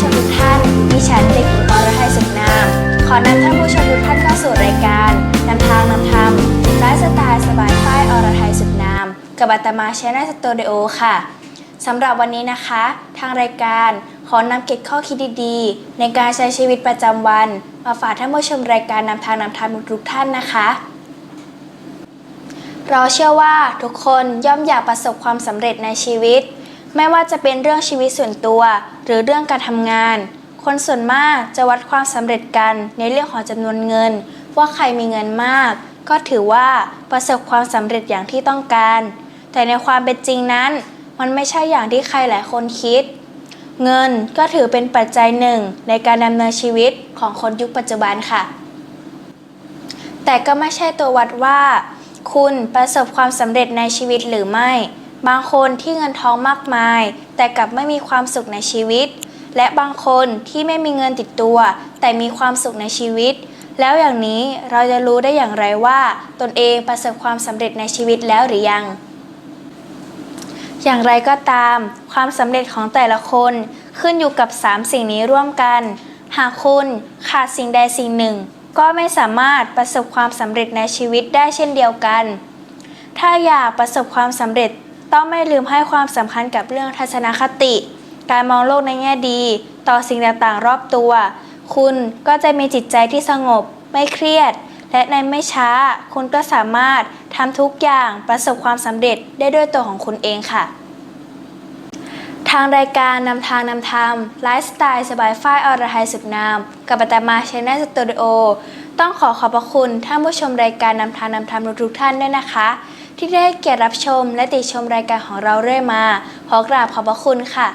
ชมทุกท่านดิฉันเด็กหญิงอรทัยสุขนาม ขอนำท่านผู้ชมทุกท่านเข้าสู่รายการนำทางนำธรรมไลฟ์สไตล์สบายป้ายอรทัยสุขนาม กับอัตมาชแนลสตูดิโอค่ะสำหรับวันนี้นะคะ ทางรายการขอนำเก็บข้อคิดดีๆ ในการใช้ชีวิตประจำวัน มาฝากท่านผู้ชมรายการนำทางนำธรรมทุกท่านนะคะเราเชื่อว่าทุกคนย่อมอยากประสบความสำเร็จในชีวิต ไม่ว่าจะเป็นเรื่องชีวิตส่วนตัว หรือเรื่องการทำงาน คนส่วนมากจะวัดความสำเร็จกันในเรื่องของจำนวนเงิน ว่าใครมีเงินมาก ก็ถือว่าประสบความสำเร็จอย่างที่ต้องการ แต่ในความเป็นจริงนั้น มันไม่ใช่อย่างที่ใครหลายคนคิด เงินก็ถือเป็นปัจจัยหนึ่งในการดำเนินชีวิตของคนยุคปัจจุบันค่ะ แต่ก็ไม่ใช่ตัววัดว่า คุณประสบความสำเร็จในชีวิตหรือไม่ บางคนที่เงินทองมากมาย แต่กลับไม่มีความสุขในชีวิต และบางคนที่ไม่มีเงินติดตัว แต่มีความสุขในชีวิต แล้วอย่างนี้เราจะรู้ได้อย่างไรว่า ตนเองประสบความสำเร็จในชีวิตแล้วหรือยัง อย่างไรก็ตาม ความสำเร็จของแต่ละคนขึ้นอยู่กับ 3 สิ่งนี้ร่วมกัน หากคุณขาดสิ่งใดสิ่งหนึ่ง ก็ไม่สามารถประสบความสำเร็จในชีวิตได้เช่นเดียวกัน ถ้าอยากประสบความสำเร็จ ต้องไม่ลืมให้ความสำคัญกับเรื่องทัศนคติ การมองโลกในแง่ดี ต่อสิ่งต่างๆ รอบตัว คุณก็จะมีจิตใจที่สงบ ไม่เครียด และในไม่ช้า คุณก็สามารถทำทุกอย่างประสบความสำเร็จได้ด้วยตัวของคุณเองค่ะ ทางรายการนำทางนำธรรมไลฟ์สไตล์สบายฝ้ายอรไทยสุดนาม กับปัตมาชแนลสตูดิโอต้องขอขอบพระคุณท่านผู้ชมรายการนำทางนำธรรมทุกท่านด้วยนะคะ ที่ได้เกียรติรับชมและติชมรายการของเราเรื่อยมา ขอกราบขอบพระคุณค่ะ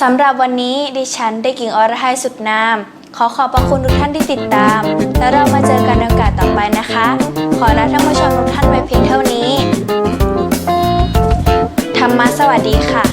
สำหรับวันนี้ดิฉันเด็กหญิงอรไทยสุดนาม ขอขอบพระคุณทุกท่านที่ติดตาม แล้วเรามาเจอกันในโอกาสต่อไปนะคะ ขอลาท่านผู้ชมทุกท่านไว้เพียงเท่านี้ ธรรมะสวัสดีค่ะ